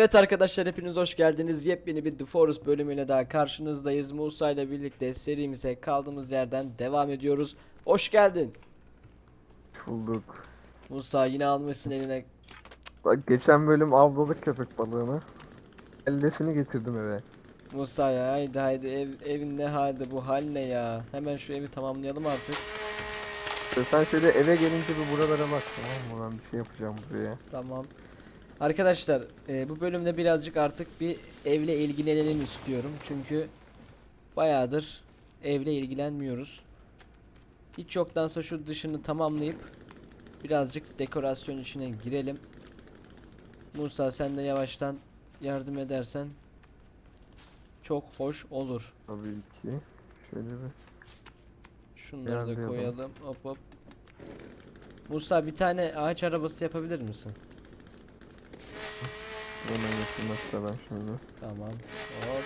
Evet arkadaşlar hepiniz hoş geldiniz. Yepyeni bir The Forest bölümüyle daha karşınızdayız. Musa ile birlikte serimize kaldığımız yerden devam ediyoruz. Hoş geldin. Bulduk. Musa yine almışsın eline. Bak geçen bölüm avladık köpek balığını. Ellesini getirdim eve. Musa ya haydi haydi ev, evin ne halde bu hal ne ya. Hemen şu evi tamamlayalım artık. Sen şöyle eve gelince bir buralara bak tamam mı? Ben bir şey yapacağım buraya. Tamam. Arkadaşlar e, bu bölümde birazcık artık bir evle ilgilenelim istiyorum. Çünkü bayağıdır evle ilgilenmiyoruz. Hiç yoktansa şu dışını tamamlayıp birazcık dekorasyon işine girelim. Musa sen de yavaştan yardım edersen çok hoş olur. Tabii ki. Şöyle bir. Şunları da koyalım. Hop hop. Musa bir tane ağaç arabası yapabilir misin? Hemen yapayım hatta ben şöyle. Tamam. Hop.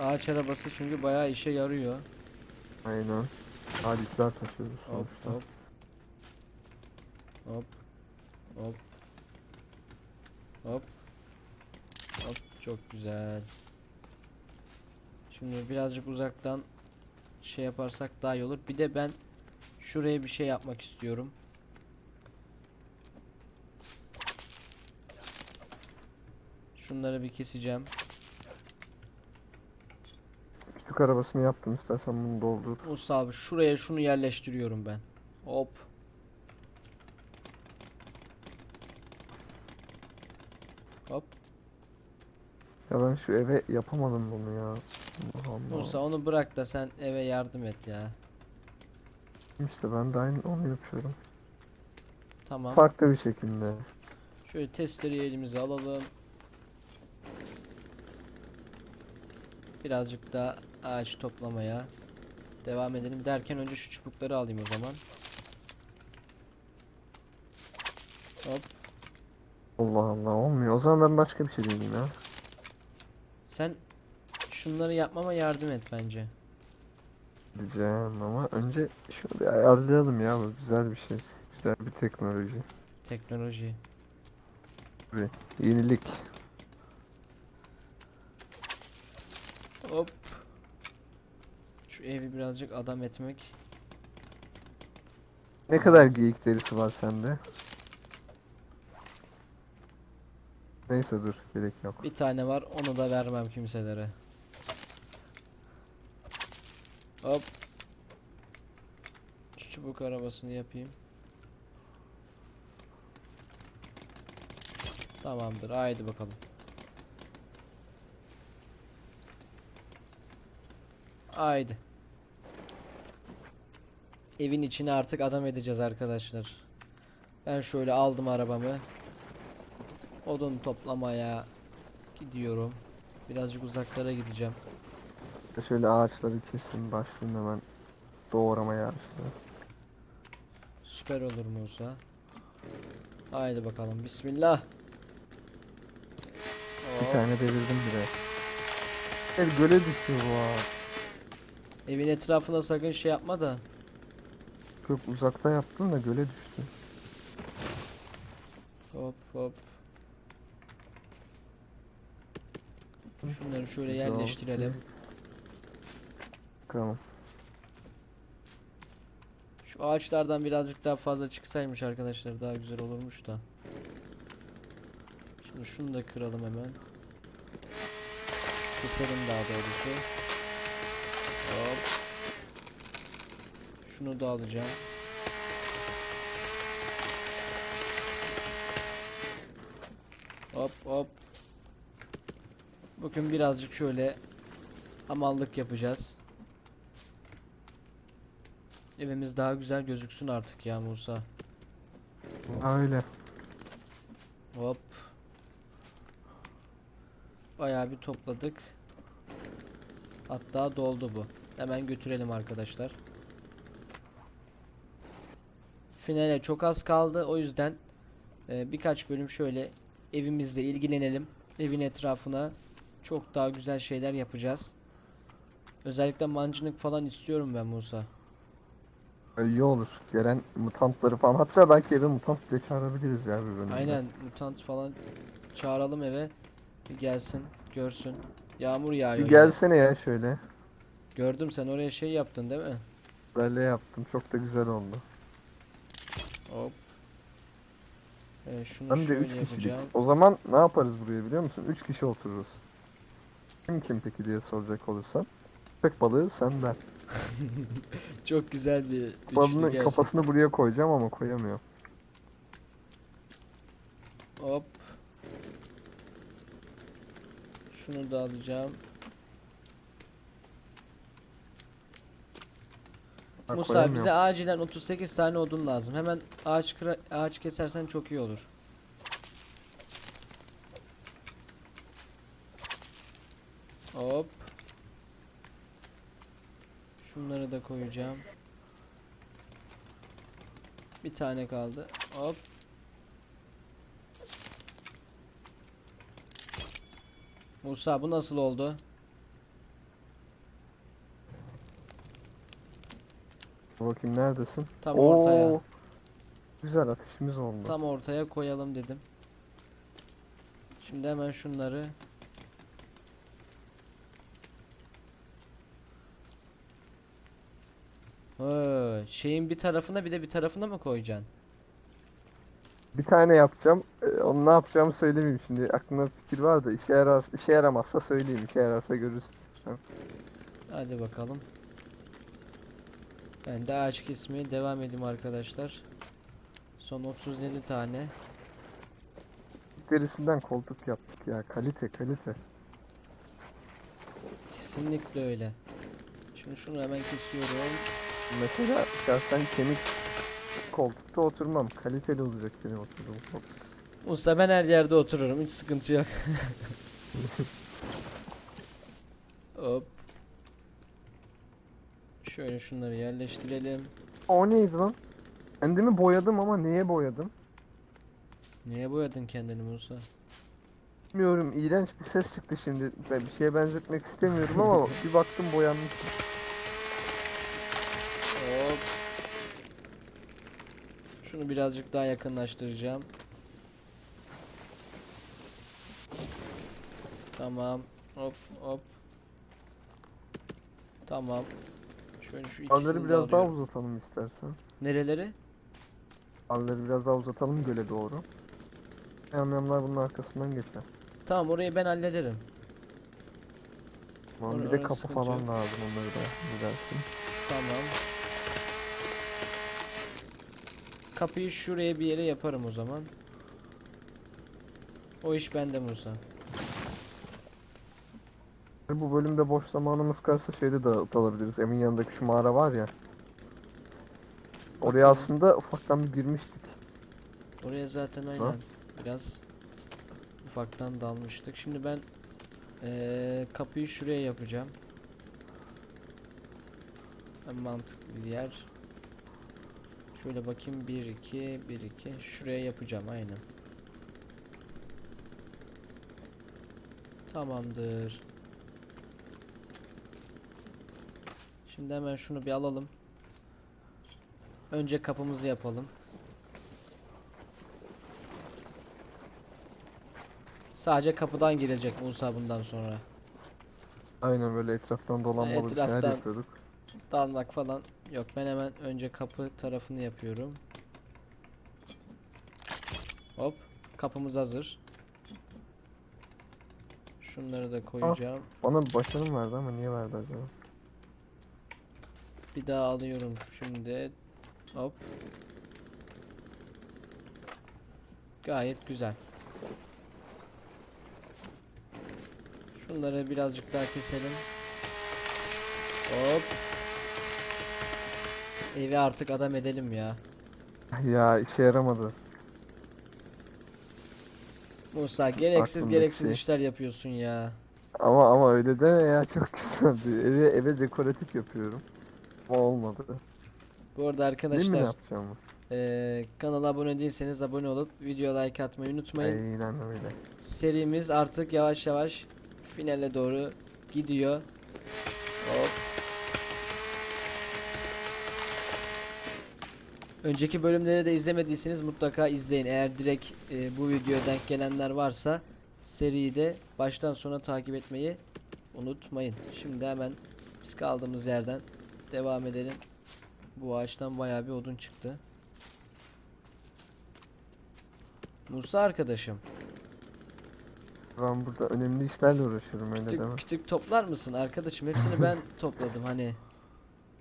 Ağaç arabası çünkü bayağı işe yarıyor. Aynen. Aletler taşıyoruz Hop sonuçta. hop. Hop. Hop. Hop. Hop. Çok güzel. Şimdi birazcık uzaktan şey yaparsak daha iyi olur. Bir de ben şuraya bir şey yapmak istiyorum. Şunları bir keseceğim. Küçük arabasını yaptım istersen bunu doldur. Musa abi şuraya şunu yerleştiriyorum ben. Hop. Hop. Ya ben şu eve yapamadım bunu ya. Allah. Musa onu bırak da sen eve yardım et ya. İşte ben de aynı onu yapıyorum. Tamam. Farklı bir şekilde. Şöyle testereyi elimize alalım. Birazcık daha ağaç toplamaya devam edelim derken önce şu çubukları alayım o zaman. Hop. Allah Allah olmuyor. O zaman ben başka bir şey diyeyim ya. Sen şunları yapmama yardım et bence. Diyeceğim ama önce şunu bir ayarlayalım ya bu güzel bir şey. Güzel bir teknoloji. Teknoloji. Yenilik. Hop. Şu evi birazcık adam etmek. Ne kadar geyik derisi var sende? Neyse dur gerek yok. Bir tane var onu da vermem kimselere. Hop. Şu çubuk arabasını yapayım. Tamamdır haydi bakalım. Haydi. Evin içine artık adam edeceğiz arkadaşlar. Ben şöyle aldım arabamı. Odun toplamaya gidiyorum. Birazcık uzaklara gideceğim. Şöyle ağaçları kesin başlayayım hemen doğramaya ağaçları. Süper olur Musa. Haydi bakalım. Bismillah. Bir tane devirdim bile. El göle düşüyor bu ağaç. Evin etrafına sakın şey yapma da. Çok uzakta yaptım da göle düştü. Hop hop. Şunları şöyle yerleştirelim. Bakalım. Şu ağaçlardan birazcık daha fazla çıksaymış arkadaşlar daha güzel olurmuş da. Şimdi şunu da kıralım hemen. Keselim daha doğrusu. Hop. Şunu da alacağım. Hop hop. Bugün birazcık şöyle hamallık yapacağız. Evimiz daha güzel gözüksün artık ya Musa. Öyle. Hop. Bayağı bir topladık. Hatta doldu bu. Hemen götürelim arkadaşlar. Finale çok az kaldı. O yüzden e, birkaç bölüm şöyle evimizle ilgilenelim. Evin etrafına çok daha güzel şeyler yapacağız. Özellikle mancınık falan istiyorum ben Musa. İyi olur. Gelen mutantları falan. Hatta belki eve mutant bile çağırabiliriz ya bir bölümde. Aynen mutant falan çağıralım eve. Bir gelsin, görsün. Yağmur yağıyor. Bir gelsene ya şöyle. Gördüm sen oraya şey yaptın değil mi? Böyle yaptım. Çok da güzel oldu. Hop. Evet, şunu Hem de şöyle 3 kişilik. yapacağım. O zaman ne yaparız buraya biliyor musun? 3 kişi otururuz. Kim kim peki diye soracak olursan. Köpek balığı sen ben. Çok güzel bir üçlü Balığın gerçekten. kafasını buraya koyacağım ama koyamıyorum. Hop. Şunu da alacağım. Ha, Musa bize acilen 38 tane odun lazım. Hemen ağaç kıra ağaç kesersen çok iyi olur. Hop. Şunları da koyacağım. Bir tane kaldı. Hop. Musa bu nasıl oldu? Bakayım neredesin? Tam ortaya. Oo, Güzel ateşimiz oldu. Tam ortaya koyalım dedim. Şimdi hemen şunları Ee, şeyin bir tarafına bir de bir tarafına mı koyacaksın? Bir tane yapacağım. Ee, onu ne yapacağımı söylemeyeyim şimdi. Aklımda fikir var da işe yarar işe yaramazsa söyleyeyim. İşe yararsa görürüz. Hadi bakalım. Ben de ağaç kesmeye devam edeyim arkadaşlar. Son 37 tane. Derisinden koltuk yaptık ya. Kalite kalite. Kesinlikle öyle. Şimdi şunu hemen kesiyorum. Mesela şahsen kemik koltukta oturmam. Kaliteli olacak benim oturduğum koltuk. Usta ben her yerde otururum. Hiç sıkıntı yok. Hop. Şöyle şunları yerleştirelim. O neydi lan? Kendimi boyadım ama neye boyadım? Niye boyadın kendini Musa? Bilmiyorum iğrenç bir ses çıktı şimdi. Ben bir şeye benzetmek istemiyorum ama bir baktım boyanmış. Hop. Şunu birazcık daha yakınlaştıracağım. Tamam. Hop hop. Tamam. Şöyle şu ikisini Alları de biraz daha alıyorum. uzatalım istersen. Nereleri? Alları biraz daha uzatalım göle doğru. Yamyamlar bunun arkasından geçer. Tamam orayı ben hallederim. Tamam Or- bir de orası kapı sıkıntı falan yok. lazım onları da gidersin. Tamam. Kapıyı şuraya bir yere yaparım o zaman. O iş bende Musa. Bu bölümde boş zamanımız kalırsa şeyde de dalabiliriz. Emin yanındaki şu mağara var ya. Oraya aslında ufaktan bir girmiştik. Oraya zaten aynen biraz ufaktan dalmıştık. Şimdi ben eee, kapıyı şuraya yapacağım. En mantıklı bir yer. Şöyle bakayım 1 2 1 2 şuraya yapacağım aynen. Tamamdır. Şimdi hemen şunu bir alalım. Önce kapımızı yapalım. Sadece kapıdan girecek Musa bundan sonra. Aynen böyle etraftan dolanmalı bir şeyler Etraftan. yapıyorduk. Dalmak falan yok. Ben hemen önce kapı tarafını yapıyorum. Hop. Kapımız hazır. Şunları da koyacağım. Bana bir başarım verdi ama niye verdi acaba? Bir daha alıyorum şimdi. Hop. Gayet güzel. Şunları birazcık daha keselim. Hop. Evi artık adam edelim ya. Ya işe yaramadı. Musa gereksiz Aklımdaki gereksiz şey. işler yapıyorsun ya. Ama ama öyle deme ya çok güzeldi. Eve, eve dekoratif yapıyorum. Olmadı. Bu arada Ne mi arkadaşlar yapacağım? eee, kanala abone değilseniz abone olup video like atmayı unutmayın. Aynen öyle. Serimiz artık yavaş yavaş finale doğru gidiyor. Hop. Önceki bölümleri de izlemediyseniz mutlaka izleyin. Eğer direkt e, bu videoya denk gelenler varsa seriyi de baştan sona takip etmeyi unutmayın. Şimdi hemen biz kaldığımız yerden devam edelim. Bu ağaçtan bayağı bir odun çıktı. Musa arkadaşım, Ben burada önemli işlerle uğraşıyorum öyle küçük, deme. küçük toplar mısın arkadaşım? Hepsini ben topladım hani.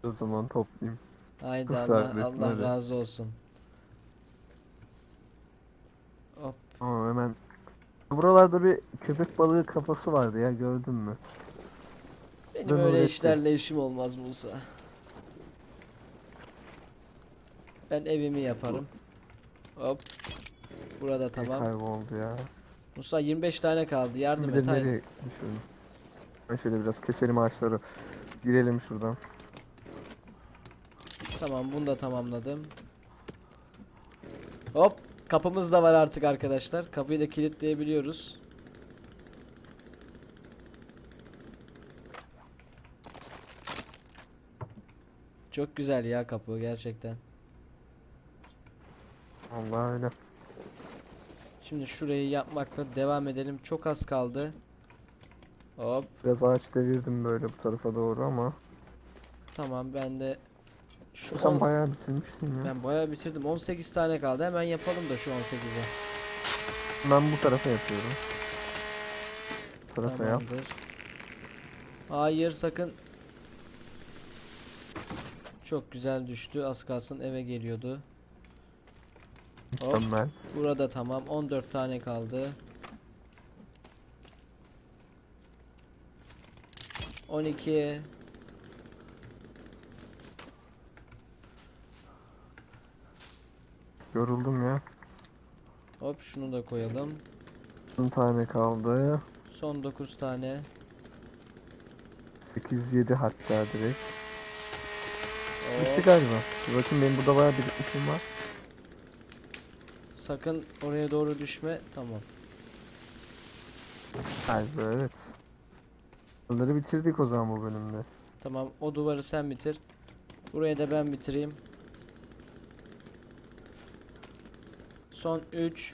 O zaman toplayayım. Haydi Allah, Allah razı olsun. Hop. Ama hemen Buralarda bir köpek balığı kafası vardı ya gördün mü? Benim Ben öyle öğrettim. işlerle işim olmaz Musa. Ben evimi yaparım. Hop. Burada Tamam. Kayboldu ya. Musa 25 tane kaldı. Yardım Bir et. de haydi. nereye düşürdüm? Ben şöyle biraz keselim ağaçları. Girelim şuradan. Tamam bunu da tamamladım. Hop. Kapımız da var artık arkadaşlar. Kapıyı da kilitleyebiliyoruz. Çok güzel ya kapı gerçekten. Vallahi öyle. Şimdi şurayı yapmakla devam edelim. Çok az kaldı. Hop. Biraz ağaç devirdim böyle bu tarafa doğru ama. Tamam ben de şu Sen on- bayağı bitirmişsin ya. ben bayağı bitirdim. 18 tane kaldı. Hemen yapalım da şu 18'e. Ben bu tarafa yapıyorum. Bu tarafa yap. Tamamdır. Hayır sakın. Çok güzel düştü. Az kalsın eve geliyordu. Hop. Mükemmel. Burada tamam. 14 tane kaldı. 12 Yoruldum ya. Hop şunu da koyalım. 10 tane kaldı. Son 9 tane. 8 7 hatta direkt. Bitti Hop. galiba. Bakayım benim burada bayağı birikmişim var. Sakın oraya doğru düşme. Tamam. Galiba evet. Bunları bitirdik o zaman bu bölümde. Tamam. O duvarı sen bitir. Burayı da ben bitireyim. Son 3.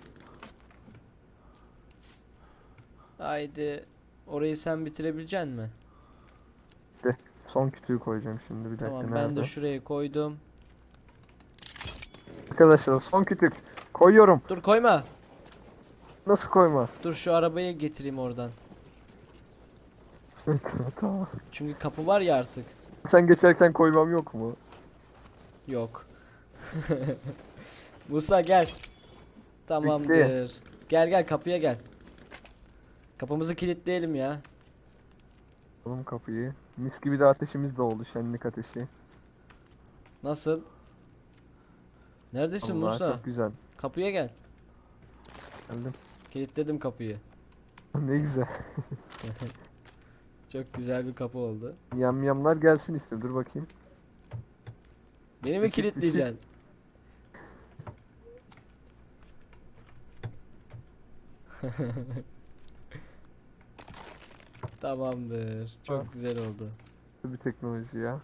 Haydi. Orayı sen bitirebilecek mi? Son kütüğü koyacağım şimdi bir dakika Tamam ben nerede? de şuraya koydum. Arkadaşlar son kütük. Koyuyorum. Dur koyma. Nasıl koyma? Dur şu arabayı getireyim oradan. tamam. Çünkü kapı var ya artık. Sen geçerken koymam yok mu? Yok. Musa gel. Tamamdır. Gel gel kapıya gel. Kapımızı kilitleyelim ya. Oğlum kapıyı. Mis gibi de ateşimiz de oldu şenlik ateşi. Nasıl? Neredesin Allah Musa? çok güzel. Kapıya gel. Geldim. Kilitledim kapıyı. ne güzel. Çok güzel bir kapı oldu. Yamyamlar gelsin istiyor. Dur bakayım. Beni mi kilitleyeceksin? Tamamdır. Çok Ha. güzel oldu. Bir teknoloji ya.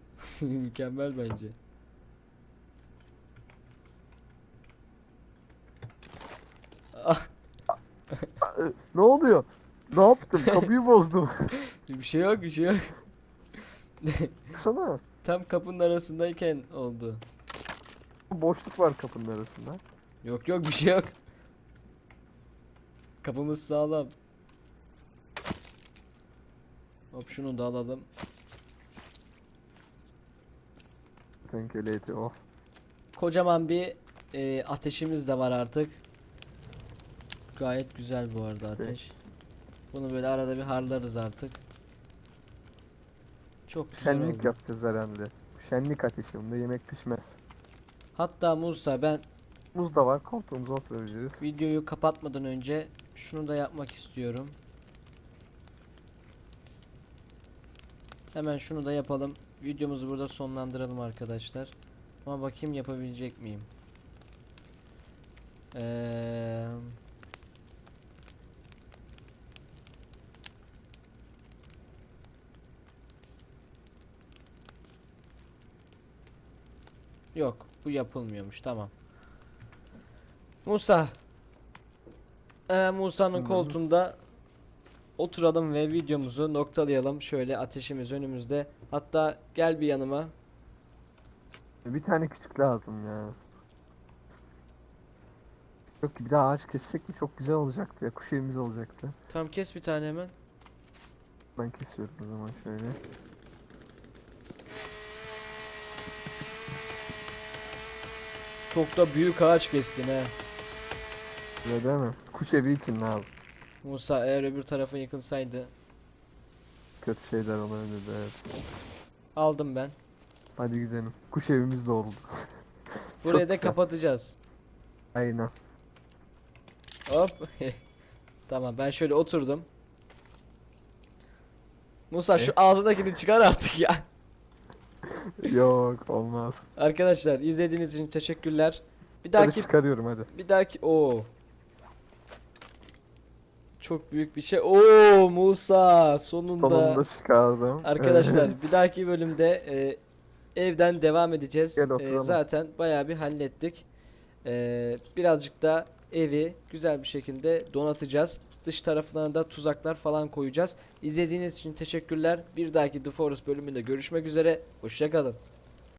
Mükemmel bence. Ah, Aa, e, Ne oluyor? Ne yaptım? Kapıyı bozdum. bir şey yok, bir şey yok. Baksana. Tam kapının arasındayken oldu. Boşluk var kapının arasında. Yok yok bir şey yok. Kapımız sağlam. Hop şunu da alalım. Tenkele eti oh. Kocaman bir e, ateşimiz de var artık. Gayet güzel bu arada ateş. Bunu böyle arada bir harlarız artık. Çok güzel Şenlik oldu. yapacağız herhalde. Şenlik ateşi. Bunda yemek pişmez. Hatta Musa ben Muz da var. Koltuğumuza oturabiliriz. videoyu kapatmadan önce şunu da yapmak istiyorum. Hemen şunu da yapalım. Videomuzu burada sonlandıralım arkadaşlar. Ama bakayım yapabilecek miyim? Eee Yok bu yapılmıyormuş tamam. Musa. Ee, Musa'nın koltuğunda oturalım ve videomuzu noktalayalım. Şöyle ateşimiz önümüzde. Hatta gel bir yanıma. Bir tane küçük lazım ya. Yok bir daha ağaç kessek mi çok güzel olacaktı ya. Kuş evimiz olacaktı. Tam kes bir tane hemen. Ben kesiyorum o zaman şöyle. Çok da büyük ağaç kestin he. Öyle değil mi? Kuş evi için lazım. Musa eğer öbür tarafa yıkılsaydı Kötü şeyler olabilirdi evet. aldım ben. Hadi gidelim. Kuş evimiz de oldu. Burayı da güzel. kapatacağız. Aynen. Hop. tamam ben şöyle oturdum. Musa şu ağzındakini çıkar artık ya. Yok olmaz. Arkadaşlar izlediğiniz için teşekkürler. Bir Hadi dahaki çıkarıyorum hadi. bir dahaki o çok büyük bir şey. Oo Musa sonunda. Sonunda çıkardım. Arkadaşlar bir dahaki bölümde e, evden devam edeceğiz. Gel E, oturalım. zaten bayağı bir hallettik. E, birazcık da evi güzel bir şekilde donatacağız. Dış taraflarına da tuzaklar falan koyacağız. İzlediğiniz için teşekkürler. Bir dahaki The Forest bölümünde görüşmek üzere. Hoşçakalın.